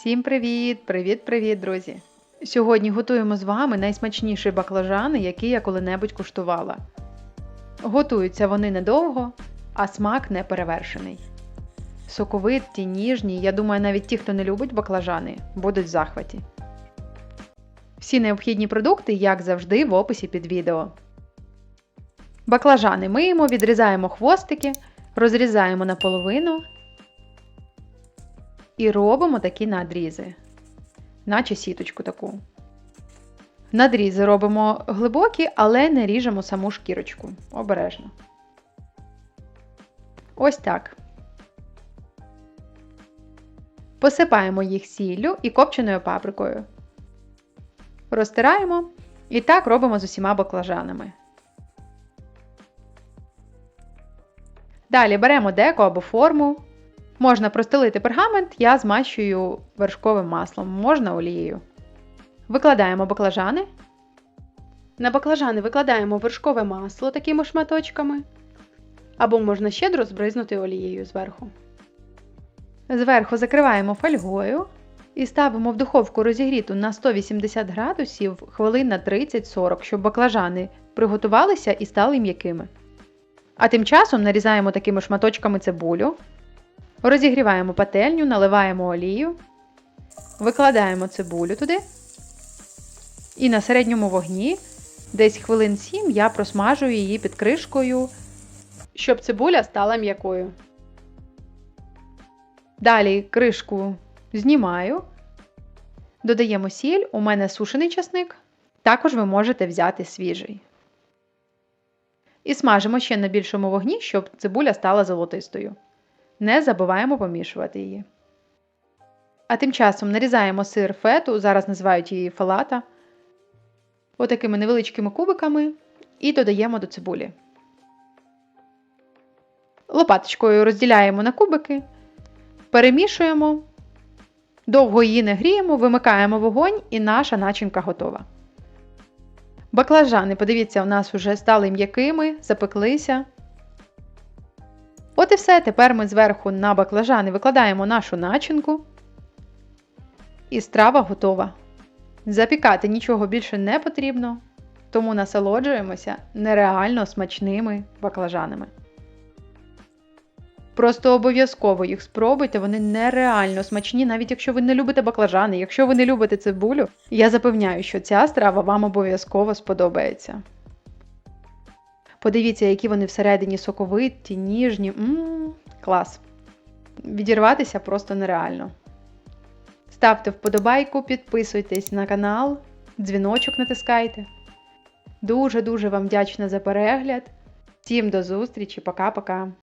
Всім привіт! Привіт-привіт, друзі! Сьогодні готуємо з вами найсмачніші баклажани, які я коли-небудь куштувала. Готуються вони недовго, а смак не перевершений. Соковиті, ніжні, я думаю, навіть ті, хто не любить баклажани, будуть в захваті. Всі необхідні продукти, як завжди, в описі під відео. Баклажани миємо, відрізаємо хвостики, розрізаємо на половину і робимо такі надрізи, наче сіточку таку. Надрізи робимо глибокі, але не ріжемо саму шкірочку. Обережно. Ось так. Посипаємо їх сіллю і копченою паприкою. Розтираємо і так робимо з усіма баклажанами. Далі беремо деко або форму. Можна простелити пергамент, я змащую вершковим маслом, можна олією. Викладаємо баклажани. На баклажани викладаємо вершкове масло такими шматочками. Або можна щедро збризнути олією зверху. Зверху закриваємо фольгою і ставимо в духовку розігріту на 180 градусів хвилин на 30-40, щоб баклажани приготувалися і стали м'якими. А тим часом нарізаємо такими шматочками цибулю. Розігріваємо пательню, наливаємо олію, викладаємо цибулю туди. І на середньому вогні, десь хвилин 7, я просмажую її під кришкою, щоб цибуля стала м'якою. Далі кришку знімаю, додаємо сіль, у мене сушений часник, також ви можете взяти свіжий. І смажимо ще на більшому вогні, щоб цибуля стала золотистою. Не забуваємо помішувати її. А тим часом нарізаємо сир фету, зараз називають її фалата, отакими невеличкими кубиками і додаємо до цибулі. Лопаточкою розділяємо на кубики, перемішуємо, довго її не гріємо, вимикаємо вогонь і наша начинка готова. Баклажани, подивіться, у нас вже стали м'якими, запеклися. От і все. Тепер ми зверху на баклажани викладаємо нашу начинку. І страва готова. Запікати нічого більше не потрібно, тому насолоджуємося нереально смачними баклажанами. Просто обов'язково їх спробуйте, вони нереально смачні, навіть якщо ви не любите баклажани, якщо ви не любите цибулю, я запевняю, що ця страва вам обов'язково сподобається. Подивіться, які вони всередині соковиті, ніжні. Ммм, клас. Відірватися просто нереально. Ставте вподобайку, підписуйтесь на канал, дзвіночок натискайте. Дуже-дуже вам вдячна за перегляд. Всім до зустрічі, пока-пока.